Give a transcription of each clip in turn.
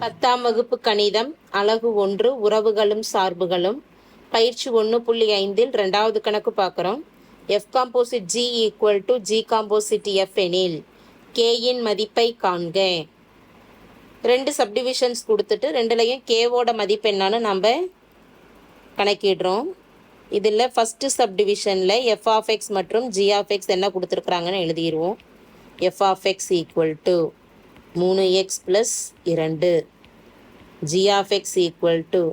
பத்தாம் வகுப்பு கணிதம் அலகு ஒன்று உறவுகளும் சார்புகளும். பயிற்சி ஒன்று புள்ளி ஐந்தில் ரெண்டாவது கணக்கு பார்க்குறோம். F composite G equal to G composite F எனில் கேயின் மதிப்பை காண்க. ரெண்டு சப்டிவிஷன்ஸ் கொடுத்துட்டு ரெண்டுலையும் கேவோட மதிப்பு என்னன்னு நம்ம கணக்கிடுறோம். இதில் ஃபஸ்ட்டு சப்டிவிஷனில் எஃப் ஆஃப் எக்ஸ் மற்றும் ஜி ஆஃப் எக்ஸ் என்ன கொடுத்துருக்குறாங்கன்னு எழுதிடுவோம் F of X equal to மூணு எக்ஸ் ப்ளஸ் இரண்டு. G of X equal to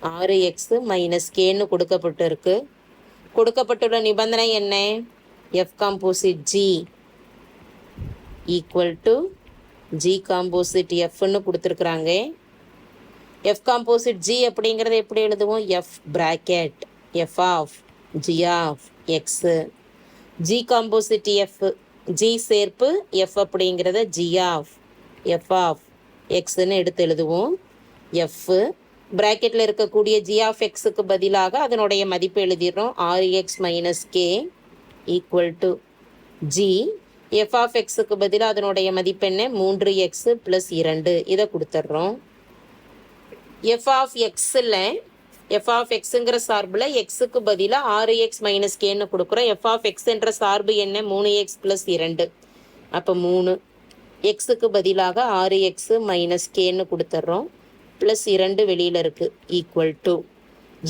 ஆறு எக்ஸு மைனஸ் கேன்னு கொடுக்கப்பட்டு இருக்கு கொடுக்கப்பட்டுள்ள நிபந்தனை என்ன? F composite G equal to G composite எஃப்னு கொடுத்துருக்குறாங்க. எஃப் காம்போசிட் ஜி அப்படிங்கிறத எப்படி எழுதுவோம்? F bracket F of G of X G composite F G சேர்ப்பு எஃப் அப்படிங்கிறத ஜி ஆஃப் எஃப் ஆஃப் எக்ஸ்ன்னு எடுத்து எழுதுவோம். எஃப் ப்ராக்கெட்டில் இருக்கக்கூடிய ஜி ஆஃப் எக்ஸுக்கு பதிலாக அதனுடைய மதிப்பு எழுதிடுறோம். ஆறு X minus K equal to G F of எக்ஸுக்கு பதிலாக அதனுடைய மதிப்பு என்ன? மூன்று எக்ஸு ப்ளஸ் இரண்டு. இதை கொடுத்துட்றோம். எஃப் ஆஃப் எக்ஸில் எஃப் ஆஃப் எக்ஸுங்கிற சார்பில் எக்ஸுக்கு பதிலாக ஆறு எக்ஸ் மைனஸ் கேன்னு கொடுக்குறோம். எஃப் ஆஃப் எக்ஸ் என்ற சார்பு என்ன? மூணு எக்ஸ் ப்ளஸ் இரண்டு. அப்போ மூணு. எக்ஸுக்கு பதிலாக ஆறு எக்ஸு மைனஸ் கேன்னு கொடுத்துட்றோம் ப்ளஸ் இரண்டு வெளியில் இருக்குது equal to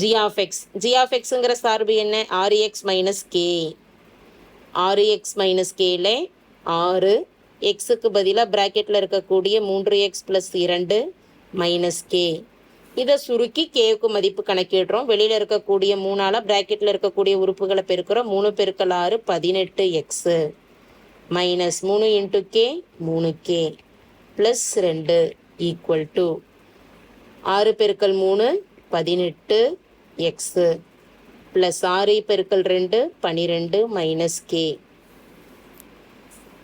G of X G of எக்ஸுங்கிற சார்பு என்ன? ஆறு எக்ஸ் மைனஸ் கே ஆறு எக்ஸ் மைனஸ் கேல ஆறு. எக்ஸுக்கு பதிலாக ப்ராக்கெட்டில் இருக்கக்கூடிய மூன்று எக்ஸ் ப்ளஸ் இரண்டு மைனஸ் கே இதை சுருக்கி கேவுக்கு மதிப்பு கணக்கிடுறோம். வெளியில் இருக்கக்கூடிய மூணால் ப்ராக்கெட்டில் இருக்கக்கூடிய உறுப்புகளை பெருக்கிறோம். மூணு பெருக்கல் ஆறு பதினெட்டு எக்ஸு மைனஸ் மூணு இன்ட்டு கே மூணு கே ப்ளஸ் ரெண்டு ஈக்குவல் டு ஆறு பெருக்கல் மூணு பதினெட்டு எக்ஸு ப்ளஸ் ஆறு பெருக்கல் ரெண்டு பனிரெண்டு மைனஸ் கே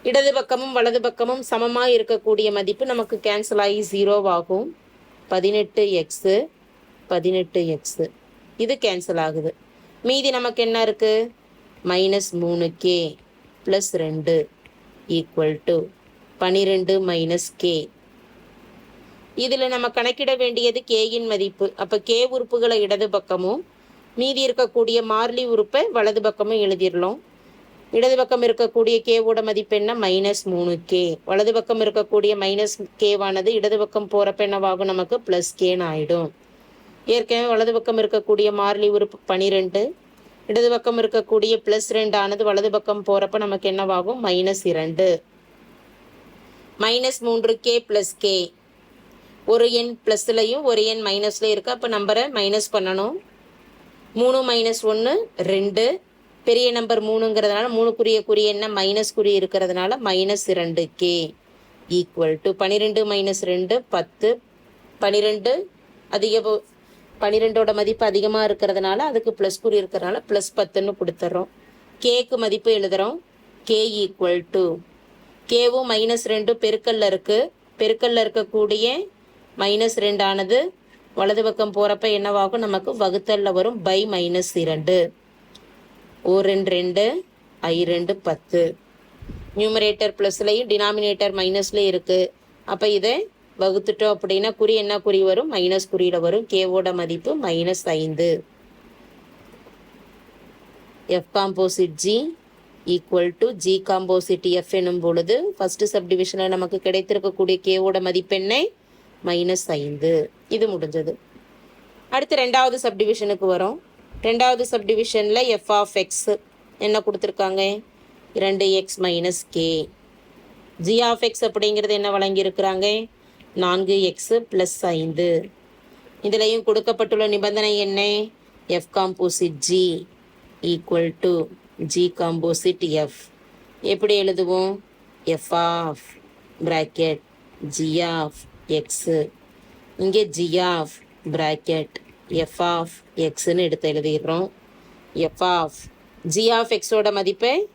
இடது பக்கமும் வலது பக்கமும் சமமாக இருக்கக்கூடிய மதிப்பு நமக்கு கேன்சல் ஆகி ஜீரோவாகும் பதினெட்டு எக்ஸு பதினெட்டு எக்ஸு இது கேன்சல் ஆகுது. மீதி நமக்கு என்ன இருக்குது மைனஸ் மூணு கே ப்ளஸ் ரெண்டு ஈக்குவல் டு பனிரெண்டு மைனஸ் கே இதில் நம்ம கணக்கிட வேண்டியது கேயின் மதிப்பு. அப்போ கே உறுப்புகளை இடது பக்கமும் மீதி இருக்கக்கூடிய மார்லி உறுப்பை வலது பக்கமும் எழுதிடலாம். இடது பக்கம் இருக்கக்கூடிய கேவோட மதிப்பு என்ன? மைனஸ் மூணு கே வலது பக்கம் இருக்கக்கூடிய மைனஸ் கேவானது இடது பக்கம் போகிறப்ப என்னவாகும் நமக்கு ப்ளஸ் கேன்னு ஆகிடும் ஏற்கனவே வலது பக்கம் இருக்கக்கூடிய மாறிலி உறுப்பு பனிரெண்டு. இடது பக்கம் இருக்கக்கூடிய ப்ளஸ் ரெண்டு ஆனது வலது பக்கம் போகிறப்ப நமக்கு என்னவாகும்? மைனஸ் இரண்டு. மைனஸ் மூன்று கே ப்ளஸ் கே ஒரு எண் ப்ளஸ்லையும் ஒரு எண் மைனஸ்லையும் இருக்குது அப்போ நம்பரை மைனஸ் பண்ணணும். மூணு மைனஸ் ஒன்று ரெண்டு. பெரிய நம்பர் மூணுங்கிறதுனால மூணுக்குரிய குறி என்ன? மைனஸ் குறி இருக்கிறதுனால மைனஸ் ரெண்டு கே ஈக்குவல் டு பன்னிரெண்டு மைனஸ் ரெண்டு பத்து. பன்னிரெண்டு அதிக பன்னிரெண்டோட மதிப்பு அதிகமாக இருக்கிறதுனால அதுக்கு ப்ளஸ் குறி இருக்கிறதுனால ப்ளஸ் பத்துன்னு கொடுத்துட்றோம் கேக்கு மதிப்பு எழுதுகிறோம் கே ஈக்குவல் டு கேவும் மைனஸ் ரெண்டு பெருக்கல்ல இருக்குது பெருக்கல்ல இருக்கக்கூடிய மைனஸ் ரெண்டானது வலது பக்கம் போகிறப்ப என்னவாகும்? நமக்கு வகுத்தல்ல வரும் பை மைனஸ் இரண்டு. ஓ ரெண்டு ரெண்டு ஐ ரெண்டு பத்து. நியூமரேட்டர் ப்ளஸ்லையும் டினாமினேட்டர் மைனஸ்லேயும் இருக்குது அப்போ இதை வகுத்துட்டோம் அப்படின்னா குறி என்ன குறி வரும்? மைனஸ் குறியில் வரும். கேவோட மதிப்பு மைனஸ் ஐந்து. F composite G equal to G composite F எனும் பொழுது ஃபஸ்ட்டு சப்டிவிஷனில் நமக்கு கிடைத்திருக்கக்கூடிய கேவோட மதிப்பெண்ணை மைனஸ் ஐந்து. இது முடிஞ்சது. அடுத்து ரெண்டாவது சப்டிவிஷனுக்கு வரும். ரெண்டாவது சப்டிவிஷனில் எஃப் ஆஃப் எக்ஸ் என்ன கொடுத்துருக்காங்க? இரண்டு X minus K G of X அப்படிங்கிறது என்ன வழங்கியிருக்கிறாங்க? நான்கு எக்ஸு ப்ளஸ் ஐந்து. இதுலேயும் கொடுக்கப்பட்டுள்ள நிபந்தனை என்ன? F composite G equal to G composite F எப்படி எழுதுவோம்? F of bracket G of X இங்கே G of bracket F of எக்ஸ்ன்னு எடுத்து எழுதிடுறோம். எஃப் ஆஃப் ஜி ஆஃப் எக்ஸோட மதிப்பை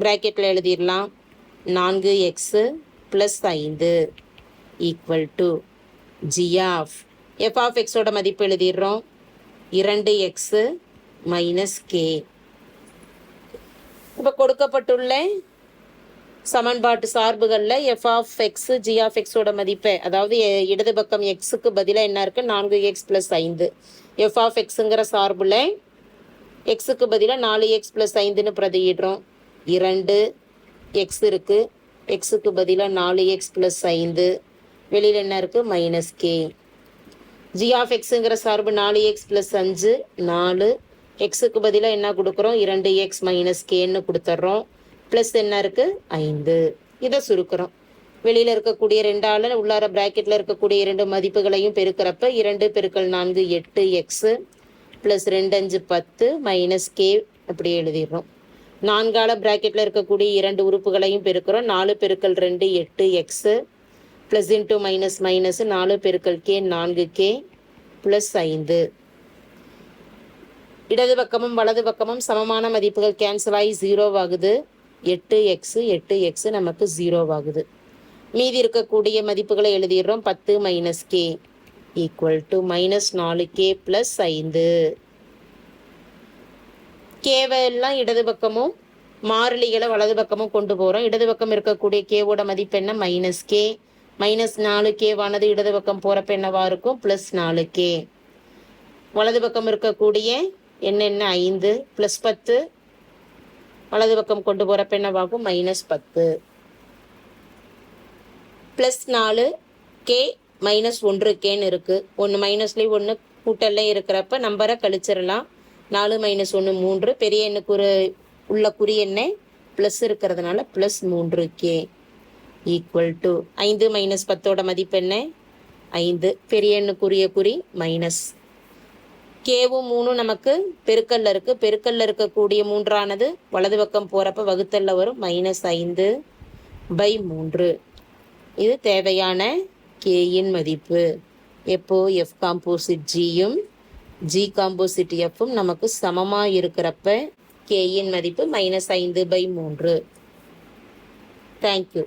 ப்ராக்கெட்டில் எழுதிடலாம். நான்கு எக்ஸு ப்ளஸ் ஐந்து equal to G of F of எக்ஸோட மதிப்பு எழுதிடுறோம். இரண்டு எக்ஸு மைனஸ் கே இப்போ கொடுக்கப்பட்டுள்ள சமன்பாட்டு சார்புகளில் F of X G of எக்ஸோட மதிப்பை அதாவது எ- இடது பக்கம் எக்ஸுக்கு பதிலாக என்ன இருக்குது நான்கு எக்ஸ் ப்ளஸ் ஐந்து. எஃப் ஆஃப் எக்ஸுங்கிற சார்பில் எக்ஸுக்கு பதிலாக நாலு எக்ஸ் ப்ளஸ் ஐந்துன்னு பிரதியிடுறோம். இரண்டு எக்ஸ் இருக்குது எக்ஸுக்கு பதிலாக நாலு எக்ஸ் ப்ளஸ் ஐந்து. வெளியில் என்ன இருக்குது மைனஸ் கே ஜி ஆஃப் எக்ஸுங்கிற சார்பு நாலு எக்ஸ் ப்ளஸ் அஞ்சு நாலு. எக்ஸுக்கு பதிலாக என்ன கொடுக்குறோம்? இரண்டு எக்ஸ் மைனஸ் கேன்னு கொடுத்துட்றோம். ப்ளஸ் என்ன இருக்குது ஐந்து. இதை சுருக்கிறோம். வெளியில் இருக்கக்கூடிய ரெண்டால உள்ளார ப்ராக்கெட்டில் இருக்கக்கூடிய இரண்டு மதிப்புகளையும் பெருக்கிறப்ப இரண்டு பெருக்கள் நான்கு எட்டு எக்ஸு ப்ளஸ் ரெண்டு அஞ்சு பத்து மைனஸ் கே அப்படி எழுதிடுறோம். நான்கால ப்ராக்கெட்டில் இருக்கக்கூடிய இரண்டு உறுப்புகளையும் பெருக்கிறோம். நாலு பெருக்கள் ரெண்டு எட்டு X plus into minus minus நாலு பெருக்கள் கே நான்கு கே ப்ளஸ் ஐந்து. இடது பக்கமும் வலது பக்கமும் சமமான மதிப்புகள் கேன்சல் ஆகி ஜீரோ ஆகுது. எட்டு எக்ஸு எட்டு எக்ஸு நமக்கு ஜீரோ ஆகுது மீதி இருக்கக்கூடிய மதிப்புகளை எழுதிடுறோம். பத்து minus K equal to minus நாலு கே ப்ளஸ் ஐந்து. கேவை எல்லாம் இடது பக்கமும் மாறிலிகளை வலது பக்கமும் கொண்டு போகிறோம் இடது பக்கம் இருக்கக்கூடிய கேவோட மதிப்பு என்ன? மைனஸ் கே மைனஸ் நாலு கேவானது இடது பக்கம் போகிறப்ப என்னவா இருக்கும்? ப்ளஸ் நாலு கே வலது பக்கம் இருக்கக்கூடிய என்னென்ன ஐந்து. ப்ளஸ் பத்து. வலது பக்கம் கொண்டு போகிறப்ப என்னவாகும் மைனஸ் பத்து. ப்ளஸ் நாலு கே மைனஸ் ஒன்று கேன்னு இருக்குது ஒன்று மைனஸ்லேயும் ஒன்று கூட்டல்லையும் இருக்கிறப்ப நம்பரை கழிச்சிடலாம். நாலு மைனஸ் ஒன்று மூன்று. பெரிய எண்ணுக்கு ஒரு உள்ள குறி எண்ணெய் ப்ளஸ் இருக்கிறதுனால ப்ளஸ் மூன்று கே ஈக்குவல் டு ஐந்து மைனஸ் பத்தோட மதிப்பு என்ன ஐந்து. பெரிய எண்ணுக்குரிய குறி மைனஸ் கேவும் மூணும் நமக்கு பெருக்கல்ல இருக்கு. பெருக்கல்ல இருக்கக்கூடிய மூன்றானது வலது பக்கம் போறப்ப வகுத்தல்ல வரும். மைனஸ் ஐந்து பை மூன்று. இது தேவையான கேயின் மதிப்பு. எப்போ? எஃப் காம்போசிட் ஜியும் ஜி காம்போசிட் எஃப்பும் நமக்கு சமமாக இருக்கிறப்ப கேயின் மதிப்பு மைனஸ் ஐந்து பை மூன்று. தேங்க்யூ